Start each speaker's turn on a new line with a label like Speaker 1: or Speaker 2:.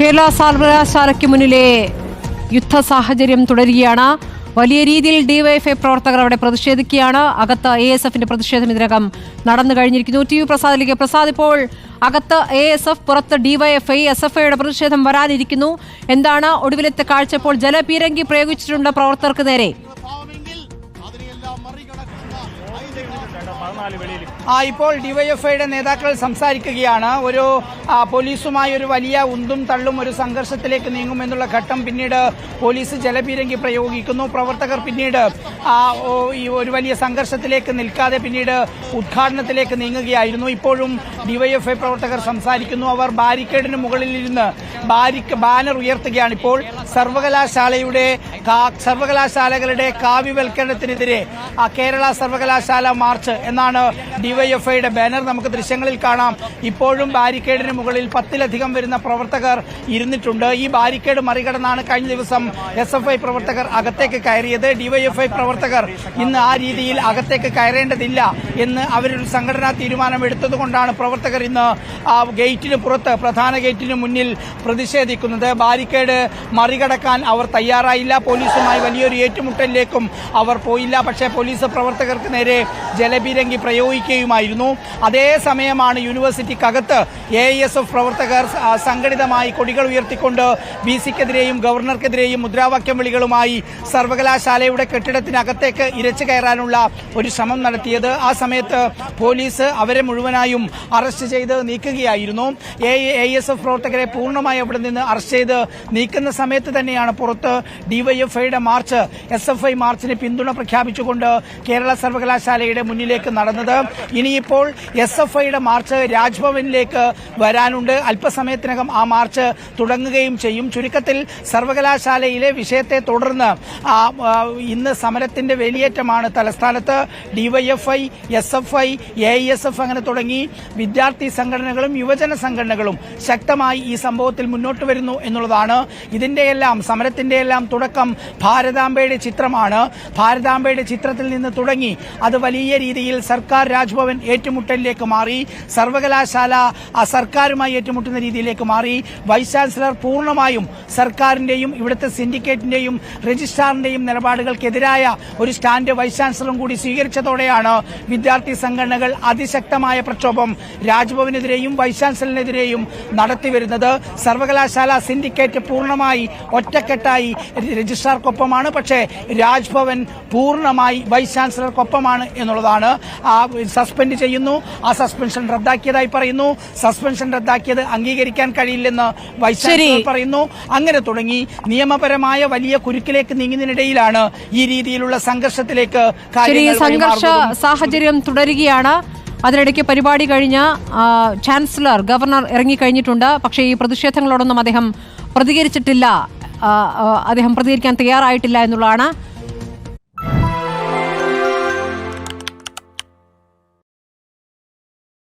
Speaker 1: കേരള സർവകലാശാലയ്ക്ക് മുന്നിലെ യുദ്ധ സാഹചര്യം തുടരുകയാണ്. വലിയ രീതിയിൽ ഡിവൈഎഫ്ഐ പ്രവർത്തകർ അവിടെ പ്രതിഷേധിക്കുകയാണ്. അകത്ത് എ എസ് എഫിന്റെ പ്രതിഷേധം ഇതിനകം നടന്നു കഴിഞ്ഞിരിക്കുന്നു. T V പ്രസാദിലേക്ക്. പ്രസാദ് ഇപ്പോൾ അകത്ത് എ എസ് എഫ് പുറത്ത് ഡിവൈഎഫ്ഐ എസ് എഫ് ഐയുടെ പ്രതിഷേധം വരാനിരിക്കുന്നു. എന്താണ് ഒടുവിലത്തെ കാഴ്ച? ഇപ്പോൾ ജലപീരങ്കി പ്രയോഗിച്ചിട്ടുണ്ട് പ്രവർത്തകർക്ക് നേരെ.
Speaker 2: ഇപ്പോൾ ഡിവൈഎഫ്ഐയുടെ നേതാക്കൾ സംസാരിക്കുകയാണ്. ഒരു പോലീസുമായി ഒരു വലിയ ഉന്തും തള്ളും ഒരു സംഘർഷത്തിലേക്ക് നീങ്ങുമെന്നുള്ള ഘട്ടം പിന്നീട് പോലീസ് ജലപീരങ്കി പ്രയോഗിക്കുന്നു. പ്രവർത്തകർ പിന്നീട് ഒരു വലിയ സംഘർഷത്തിലേക്ക് നിൽക്കാതെ പിന്നീട് ഉദ്ഘാടനത്തിലേക്ക് നീങ്ങുകയായിരുന്നു. ഇപ്പോഴും ഡിവൈഎഫ്ഐ പ്രവർത്തകർ സംസാരിക്കുന്നു. അവർ ബാരിക്കേഡിന് മുകളിൽ ഇരുന്ന് ബാരിക്ക് ബാനർ ഉയർത്തുകയാണ്. ഇപ്പോൾ സർവകലാശാലയുടെ സർവകലാശാലകളുടെ കാവ്യവൽക്കരണത്തിനെതിരെ കേരള സർവകലാശാല മാർച്ച് എന്നാണ് ഡിവൈഎഫ്ഐയുടെ ബാനർ നമുക്ക് ദൃശ്യങ്ങളിൽ കാണാം. ഇപ്പോഴും ബാരിക്കേഡിന് മുകളിൽ പത്തിലധികം വരുന്ന പ്രവർത്തകർ ഇരുന്നിട്ടുണ്ട്. ഈ ബാരിക്കേഡ് മറികടന്നാണ് കഴിഞ്ഞ ദിവസം എസ് എഫ് ഐ പ്രവർത്തകർ അകത്തേക്ക് കയറിയത്. ഡിവൈഎഫ്ഐ പ്രവർത്തകർ ഇന്ന് ആ രീതിയിൽ അകത്തേക്ക് കയറേണ്ടതില്ല എന്ന് അവരൊരു സംഘടനാ തീരുമാനം എടുത്തതുകൊണ്ടാണ് പ്രവർത്തകർ ഇന്ന് ഗേറ്റിന് പുറത്ത് പ്രധാന ഗേറ്റിന് മുന്നിൽ പ്രതിഷേധിക്കുന്നത്. ബാരിക്കേഡ് മറികടക്കാൻ അവർ തയ്യാറായില്ല. പോലീസുമായി വലിയൊരു ഏറ്റുമുട്ടലിലേക്കും അവർ പോയില്ല. പക്ഷേ പോലീസ് പ്രവർത്തകർക്ക് നേരെ ജലപീരങ്കി പ്രയോഗിക്കുകയുമായിരുന്നു അതേ സമയമാണ് യൂണിവേഴ്സിറ്റിക്കകത്ത് എ എസ് എഫ് പ്രവർത്തകർ സംഘടിതമായി കൊടികൾ ഉയർത്തിക്കൊണ്ട് ബി സിക്കെതിരെയും ഗവർണർക്കെതിരെയും മുദ്രാവാക്യം വിളികളുമായി സർവകലാശാലയുടെ കെട്ടിടത്തിനകത്തേക്ക് ഇരച്ചു കയറാനുള്ള ഒരു ശ്രമം നടത്തിയത്. ആ സമയത്ത് പോലീസ് അവരെ മുഴുവനായും അറസ്റ്റ് ചെയ്ത് നീക്കുകയായിരുന്നു. എ എസ് എഫ് പ്രവർത്തകരെ പൂർണമായി അവിടെ നിന്ന് അറസ്റ്റ് ചെയ്ത് നീക്കുന്ന സമയത്ത് തന്നെയാണ് പുറത്ത് ഡിവൈഎഫ്ഐയുടെ മാർച്ച് എസ് എഫ് ഐ മാർച്ചിന് പിന്തുണ പ്രഖ്യാപിച്ചുകൊണ്ട് കേരള സർവകലാശാലയുടെ മുന്നിലേക്ക് നടന്നത്. ഇനിയിപ്പോൾ എസ് എഫ് ഐയുടെ മാർച്ച് രാജ്ഭവനിലേക്ക് വരാനുണ്ട്. അല്പസമയത്തിനകം ആ മാർച്ച് തുടങ്ങുകയും ചെയ്യും. ചുരുക്കത്തിൽ സർവകലാശാലയിലെ വിഷയത്തെ തുടർന്ന് ഇന്ന് സമരത്തിന്റെ വേലിയേറ്റമാണ് തലസ്ഥാനത്ത്. DYFI S F I A S F അങ്ങനെ തുടങ്ങി വിദ്യാർത്ഥി സംഘടനകളും യുവജന സംഘടനകളും ശക്തമായി ഈ സംഭവത്തിൽ മുന്നോട്ട് വരുന്നു എന്നുള്ളതാണ്. ഇതിന്റെയെല്ലാം സമരത്തിന്റെയെല്ലാം തുടക്കം ഭാരതാംബയുടെ ചിത്രമാണ്. ഭാരതാംബയുടെ ചിത്രത്തിൽ നിന്ന് തുടങ്ങി. അത് വലിയ രീതിയിൽ സർക്കാർ രാജ്ഭവൻ ഏറ്റുമുട്ടലിലേക്ക് മാറി സർവകലാശാല സർക്കാരുമായി ഏറ്റുമുട്ടുന്ന രീതിയിലേക്ക് മാറി. വൈസ് ചാൻസലർ പൂർണമായും സർക്കാരിന്റെയും ഇവിടുത്തെ സിൻഡിക്കേറ്റിന്റെയും രജിസ്ട്രാറിന്റെയും നിലപാടുകൾക്കെതിരായ ഒരു സ്റ്റാൻഡ് വൈസ് ചാൻസലറും കൂടി സ്വീകരിച്ചതോടെയാണ് വിദ്യാർത്ഥി സംഘടനകൾ അതിശക്തമായ പ്രക്ഷോഭം രാജ്ഭവനെതിരെയും വൈസ് ചാൻസലറിനെതിരെയും നടത്തിവരുന്നത്. സർവകലാശാല സിൻഡിക്കേറ്റ് പൂർണമായി ഒറ്റക്കെട്ടായി രജിസ്ട്രാർക്കൊപ്പമാണ്. പക്ഷേ രാജ്ഭവൻ പൂർണമായി വൈസ് ചാൻസലർക്കൊപ്പമാണ് എന്നുള്ളതാണ് ആ സസ്പെൻഡ് ചെയ്യുന്നു. ആ സസ്പെൻഷൻ റദ്ദാക്കിയതായി പറയുന്നു. സസ്പെൻഷൻ റദ്ദാക്കിയത് അംഗീകരിക്കാൻ കഴിയില്ലെന്ന് വൈസ് ചാൻസലർ പറയുന്നു. അങ്ങനെ തുടങ്ങി നിയമപരമായ വലിയ കുരുക്കിലേക്ക് നീങ്ങുന്നതിനിടയിലാണ് ഈ രീതിയിലുള്ള സംഘർഷത്തിലേക്ക്
Speaker 1: സംഘർഷ. സാഹചര്യം തുടരുകയാണ്. അതിനിടയ്ക്ക് പരിപാടി കഴിഞ്ഞ ചാൻസലർ ഗവർണർ ഇറങ്ങിക്കഴിഞ്ഞിട്ടുണ്ട്. പക്ഷേ ഈ പ്രതിഷേധങ്ങളോടൊന്നും അദ്ദേഹം പ്രതികരിച്ചിട്ടില്ല. അദ്ദേഹം പ്രതികരിക്കാൻ തയ്യാറായിട്ടില്ല എന്നുള്ളതാണ്